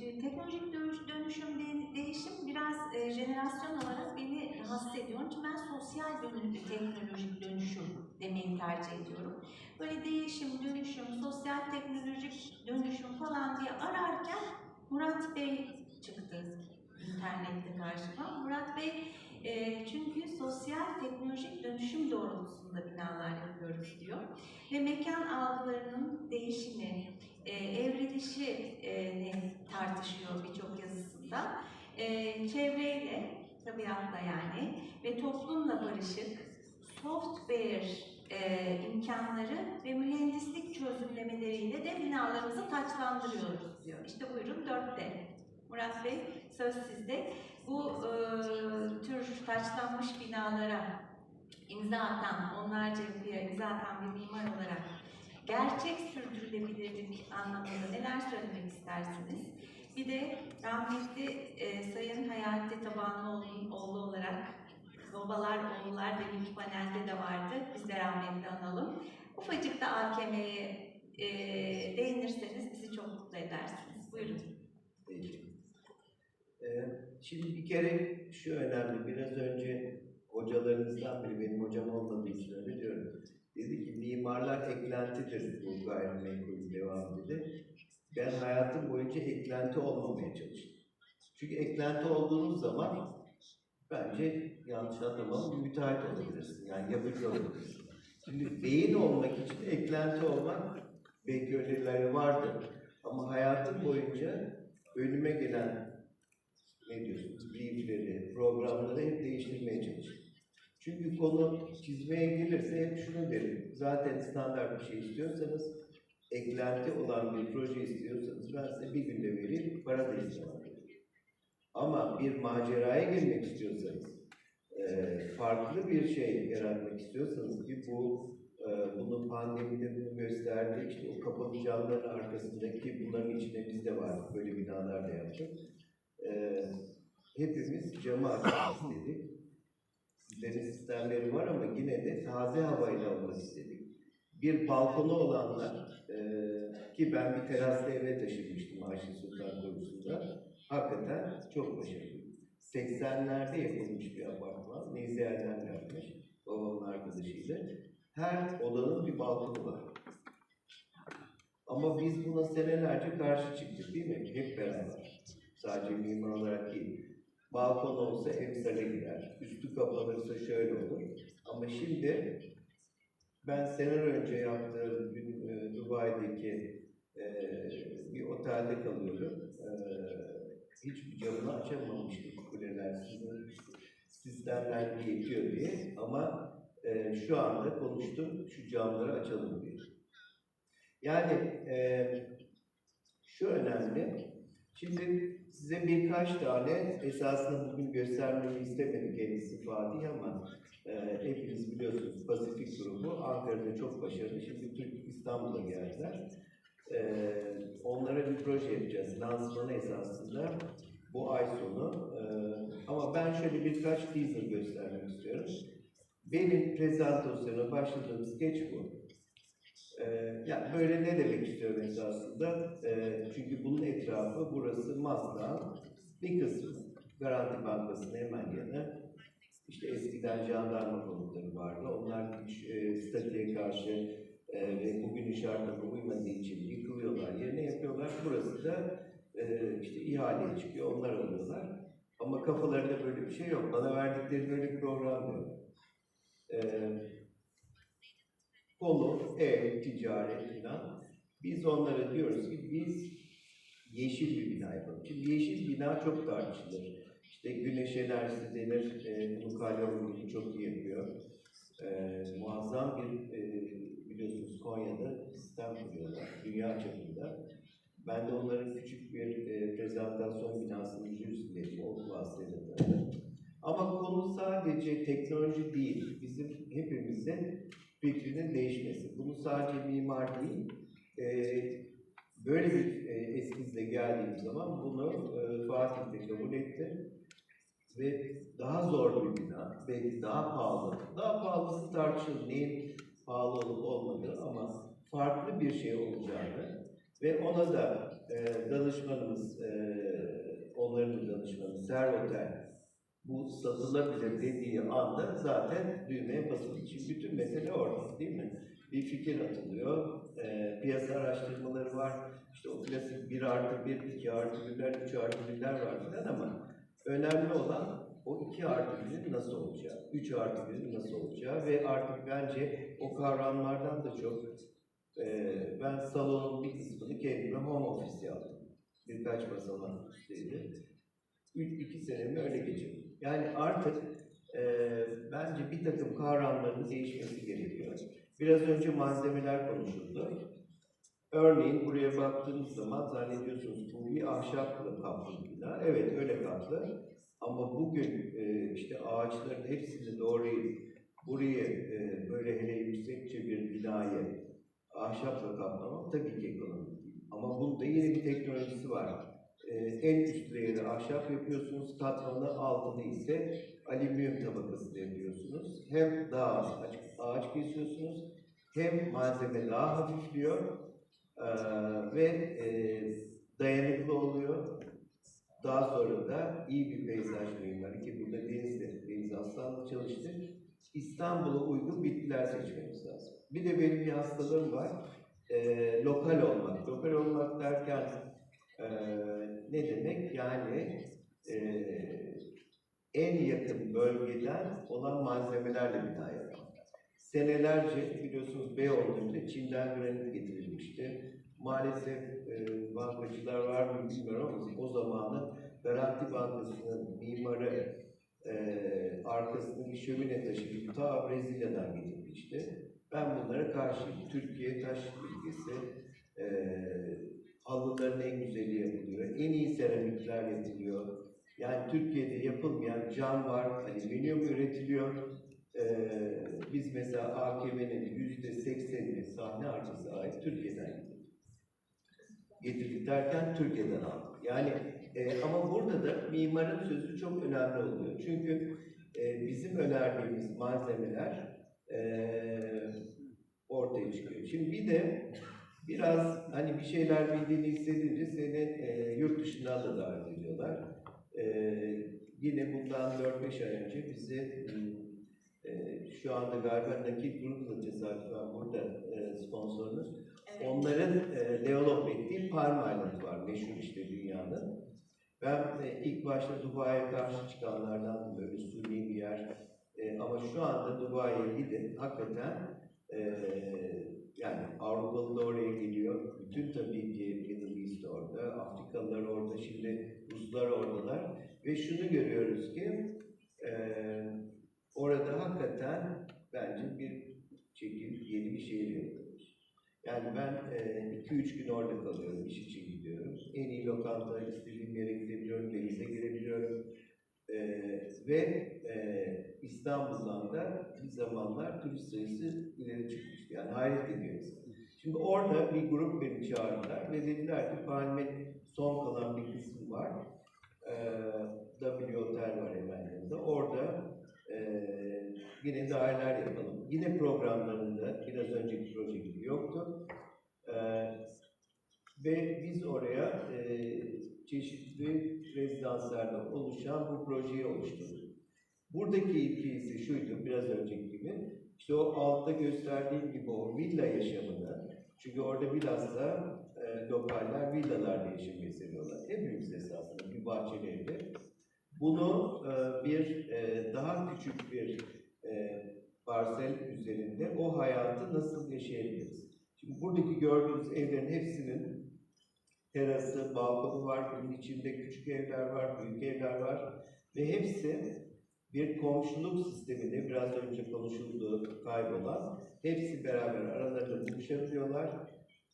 teknolojik dönüş- dönüşüm, de- değişim biraz e, jenerasyon olarak beni rahatsız ediyor. İçin ben sosyal dönüşüm, teknolojik dönüşüm demeyi tercih ediyorum. Böyle değişim, dönüşüm, sosyal teknolojik dönüşüm falan diye ararken Murat Bey çıktı internette karşıma. Murat Bey e, çünkü sosyal teknolojik dönüşüm doğrultusunda binalar yapıyoruz diyor. Ve mekan algılarının değişimi, e, evrilişi e, tartışıyor birçok yazısında. E, çevreyle, tabiatla yani ve toplumla barışık, software e, imkanları ve mühendislik çözümlemeleriyle de binalarımızı taçlandırıyoruz diyor. İşte buyurun dörtte. Murat Bey söz sizde. Bu e, tür taçlanmış binalara imza atan, onlarca yapıya imza atan bir mimar olarak gerçek sürdürülebilirlik anlamında neler söylemek istersiniz? Bir de rahmetli e, Sayın Hayati Tabanlıoğlu oğlu olarak Babalar Oğullar deminki panelde de vardı. Biz de rahmetli analım. Ufacık da AKM'ye e, değinirseniz bizi çok mutlu edersiniz. Buyurun. Ee, şimdi bir kere şu önemli, biraz önce hocalarınızdan biri, benim hocam olmadığı için öyle diyorum. Dedi ki mimarlar eklentidir bu gayrimenkul devam dedi. Ben hayatım boyunca eklenti olmamaya çalıştım. Çünkü eklenti olduğunuz zaman bence yanlış anlamam müteahhit olabilirsin. Yani yapıcı olabilirsin. Şimdi beyin olmak için eklenti olmak belki önerileri vardır. Ama hayatım boyunca önüme gelen ne diyorsunuz, briefleri, programları hep değiştirmeye çalışıyorum. Çünkü konu çizmeye gelirse hep şunu derim. Zaten standart bir şey istiyorsanız, eklenti olan bir proje istiyorsanız ben size bir günde vereyim, para da istemem. Ama bir maceraya girmek istiyorsanız, eee, farklı bir şey yaratmak istiyorsanız ki bu eee, bunu pandemide bunu gösterdi. İşte o kapalı camların arkasındaki bunların içinde biz de var. Böyle binalar da yaptık. Eee, hepimiz camı açmak. Sizlerin sistemleri var ama yine de taze havayla olmak istedik. Bir balkonu olanlar eee, ki ben bir teraslı eve taşınmıştım Ayşe Sultan konusunda. Hakikaten çok başarılı. 80'lerde yapılmış bir apartman. Neyse Erdem yapmış. Babamın arkadaşıyla. Her odanın bir balkonu var. Ama biz buna senelerce karşı çıktık değil mi? Hep beraber. Sadece mimar olarak değil. Balkon olsa emsale girer. Üstü kapanırsa şöyle olur. Ama şimdi ben seneler önce yaptığım gün e, Dubai'deki e, bir otelde kalıyorum. E, hiçbir camını açamamıştık kuleler. Sizin sistemler yetiyor diye. Ama e, şu anda konuştum, şu camları açalım diye. Yani e, şu önemli. Şimdi size birkaç tane esasında bugün göstermemi istemedi kendisi Fatih ama e, hepiniz biliyorsunuz Pasifik grubu Ankara'da çok başarılı. Şimdi Türk İstanbul'a geldiler. E, onlara bir proje yapacağız. Lansmanı esasında bu ay sonu. E, ama ben şöyle birkaç teaser göstermek istiyorum. Benim prezentasyona başladığım sketch bu. Ee, ya böyle ne demek istiyorum esasında? Ee, çünkü bunun etrafı burası Maslak'ın bir kısmı. Garanti Bankası'nın hemen yanı. İşte eskiden jandarma konutları vardı. Onlar e, statüye karşı e, ve bugünün şartlarına uymadığı için yıkılıyorlar. Yerine yapıyorlar. Burası da e, işte ihaleye çıkıyor. Onlar alıyorlar. Ama kafalarında böyle bir şey yok. Bana verdikleri böyle bir program yok. Ee, konu, ev, ticaret falan. Biz onlara diyoruz ki biz yeşil bir bina yapalım. Şimdi yeşil bina çok tartışılır. İşte güneş enerjisi denir, e, bunu Kalyonlu çok iyi yapıyor. E, muazzam bir, e, biliyorsunuz Konya'da sistem kuruyorlar, dünya çapında. Ben de onların küçük bir e, prezentasyon binasının jürisindeyim, o tanıdım. Ama konu sadece teknoloji değil, bizim hepimizin fikrinin değişmesi. Bunu sadece mimar değil, e, böyle bir e, eskizle geldiğim zaman bunu e, Fatih de kabul etti. Ve daha zor bir bina, belki daha pahalı. Daha pahalısı tartışılır, neyin pahalı olup olmadığı ama farklı bir şey olacağını Ve ona da e, danışmanımız, e, onların da danışmanı Servotel bu satılabilir dediği anda zaten düğmeye basılıyor. Şimdi bütün mesele orada değil mi? Bir fikir atılıyor, e, piyasa araştırmaları var, işte o klasik 1 artı 1, 2 artı 1'ler, 3 artı 1'ler var filan ama önemli olan o 2 artı 1'in nasıl olacağı, 3 artı 1'in nasıl olacağı ve artık bence o kavramlardan da çok e, ben salonun bir kısmını kendime home office yaptım. Birkaç basamak üstteydi. 2 senemi öyle geçirdim. Yani artık e, bence bir takım kavramların değişmesi gerekiyor. Biraz önce malzemeler konuşuldu. Örneğin buraya baktığınız zaman zannediyorsunuz bu bir ahşapla kaplı bina. Evet öyle kaplı. Ama bugün e, işte ağaçların hepsini doğrayıp burayı e, böyle hele yüksekçe bir binayı ahşapla kaplamak tabii ki ekonomik değil. Ama bunda yine bir teknolojisi var. E, en üst layer'ı ahşap yapıyorsunuz, katmanı altını ise alüminyum tabakası yapıyorsunuz. Hem daha az ağaç, kesiyorsunuz, hem malzeme daha hafifliyor e, ve e, dayanıklı oluyor. Daha sonra da iyi bir peyzaj mimarı ki burada Deniz'de, Deniz Aslan'la çalıştı. İstanbul'a uygun bitkiler seçmemiz lazım. Bir de benim bir hastalığım var. E, lokal olmak. Lokal olmak derken e, ne demek? Yani e, en yakın bölgeden olan malzemelerle bina yapmak. Senelerce biliyorsunuz Beyoğlu'nda Çin'den granit getirilmişti. Maalesef e, bankacılar var mı bilmiyorum ama o zamanı Garanti Bankası'nın mimarı e, arkasındaki şömine taşı gibi ta Brezilya'dan getirmişti. Ben bunlara karşıyım. Türkiye taş ülkesi, e, halıların en güzeli yapılıyor, en iyi seramikler yapılıyor. Yani Türkiye'de yapılmayan cam var, alüminyum üretiliyor. Ee, biz mesela AKM'nin yüzde seksenini sahne arkası ait Türkiye'den getirdik. Getirdik derken Türkiye'den aldık. Yani e, ama burada da mimarın sözü çok önemli oluyor. Çünkü e, bizim önerdiğimiz malzemeler e, ortaya çıkıyor. Şimdi bir de biraz hani bir şeyler bildiğini hissedince seni e, yurt dışından da davet ediyorlar. E, yine bundan 4-5 ay önce bizi e, şu anda galiba nakit grupla tesadüfen burada e, sponsorumuz. Evet. Onların e, develop ettiği Palm Island var, meşhur işte dünyanın. Ben e, ilk başta Dubai'ye karşı çıkanlardan böyle suni bir yer. E, ama şu anda Dubai'ye gidin, hakikaten e, yani Avrupalı da oraya geliyor. Bütün tabii ki Middle East orada, Afrikalılar orada, şimdi Ruslar oradalar. Ve şunu görüyoruz ki e, orada hakikaten bence bir çekil yeni bir şehir yapıyoruz. Yani ben 2-3 gün orada kalıyorum, iş için gidiyorum. En iyi lokanta, istediğim yere gidebiliyorum, denize girebiliyorum. E, ve e, İstanbul'dan da bir zamanlar turist sayısı ileri çıkmıştı. Yani hayret ediyoruz. Şimdi orada bir grup beni çağırdılar ve dediler ki Palme son kalan bir kısmı var. E, W Otel var hemen yanında. Orada e, yine daireler yapalım. Yine programlarında biraz önceki proje gibi yoktu. E, ve biz oraya e, çeşitli rezidanslardan oluşan bu projeyi oluşturduk. Buradaki ilki ise şuydu, biraz önceki gibi. İşte o altta gösterdiğim gibi o villa yaşamını, çünkü orada bilhassa e, lokaller villalarda yaşamayı seviyorlar. Hepimiz esasında bir bahçeli evde. Bunu e, bir e, daha küçük bir e, parsel üzerinde o hayatı nasıl yaşayabiliriz? Şimdi buradaki gördüğünüz evlerin hepsinin terası, balkonu var, bunun içinde küçük evler var, büyük evler var ve hepsi bir komşuluk sisteminde biraz önce konuşulduğu kaybolan hepsi beraber aralarında buluşabiliyorlar.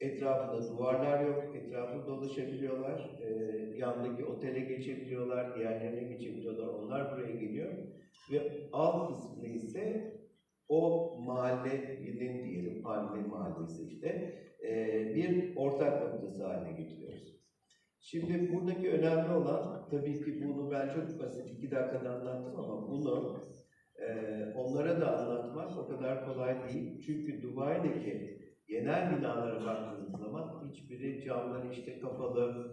Etrafında duvarlar yok, etrafında dolaşabiliyorlar. Ee, yandaki otele geçebiliyorlar, diğerlerine geçebiliyorlar. Onlar buraya geliyor. Ve alt kısmını ise o mahallenin diyelim, Palme Mahallesi işte, e, bir ortak noktası haline getiriyoruz. Şimdi buradaki önemli olan, tabii ki bunu ben çok basit iki dakikada anlattım ama bunu e, onlara da anlatmak o kadar kolay değil. Çünkü Dubai'deki genel binalara baktığınız zaman hiçbiri camları işte kapalı,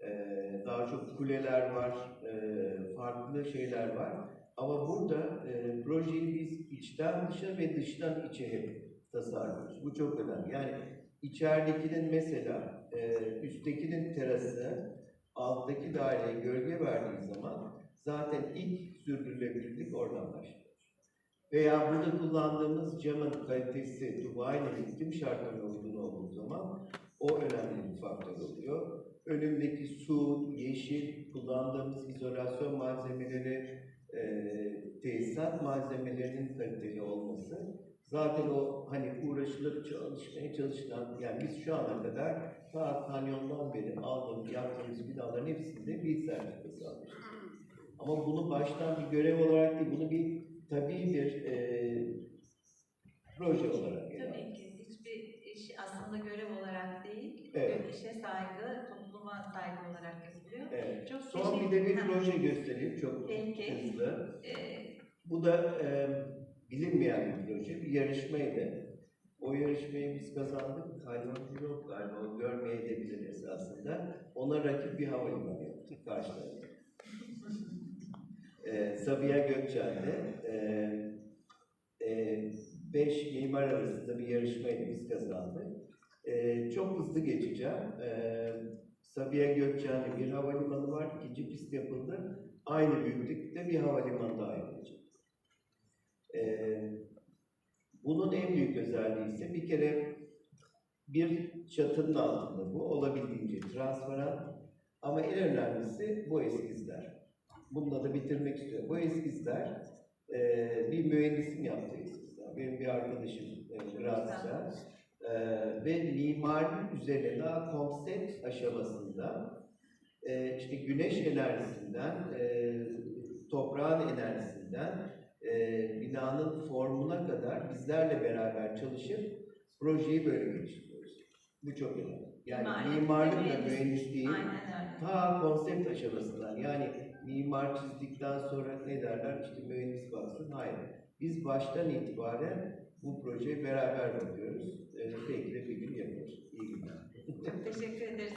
eee, daha çok kuleler var, eee, farklı şeyler var. Ama burada eee, projeyi biz içten dışa ve dıştan içe hep tasarlıyoruz. Bu çok önemli. Yani içeridekinin mesela eee, üsttekinin terası alttaki daireye gölge verdiği zaman zaten ilk sürdürülebilirlik oradan başlıyor. Veya burada kullandığımız camın kalitesi Dubai'nin iklim şartlarına uygun olduğu zaman o önemli bir faktör oluyor. Önündeki su, yeşil, kullandığımız izolasyon malzemeleri, e, tesisat malzemelerinin kaliteli olması zaten o hani uğraşılıp çalışmaya çalışılan yani biz şu ana kadar ta kanyondan beri aldığımız, yaptığımız binaların hepsinde bir sertifikası almışız. Ama bunu baştan bir görev olarak değil, bunu bir tabii bir e, proje olarak ele Tabii ki hiçbir iş aslında görev olarak değil, Evet. işe saygı, topluma saygı olarak yapılıyor. Evet. Çok Son bir de bir proje göstereyim çok Peki. hızlı. e, Bu da e, bilinmeyen bir proje, bir yarışmaydı. O yarışmayı biz kazandık. Hayvancı yok galiba, o görmeyebilir esasında. Ona rakip bir havalimanı yaptık karşılarında. e, Sabiha Gökçen'de e, e, beş mimar arasında bir yarışmaydı biz kazandık. E, çok hızlı geçeceğim. E, Sabiha Gökçen'de bir havalimanı var, ikinci pist yapıldı. Aynı büyüklükte bir havalimanı daha yapılacak. Ee, bunun en büyük özelliği ise bir kere bir çatının altında bu olabildiğince transparan ama en önemlisi bu eskizler. Bununla da bitirmek istiyorum. Bu eskizler e, bir mühendisin yaptığı eskizler. Benim bir arkadaşım e, Grazia e, ve mimarinin üzerine daha konsept aşamasında e, işte güneş enerjisinden, e, toprağın enerjisinden e, binanın formuna kadar bizlerle beraber çalışıp projeyi böyle geliştiriyoruz. Bu çok önemli. Yani Mimarlık mimarlık ve mühendisliğin ta konsept aşamasından yani mimar çizdikten sonra ne derler işte mühendis baksın. Hayır. Biz baştan itibaren bu projeye beraber bakıyoruz. E, belki de bir gün yaparız. İyi günler. Çok teşekkür ederiz.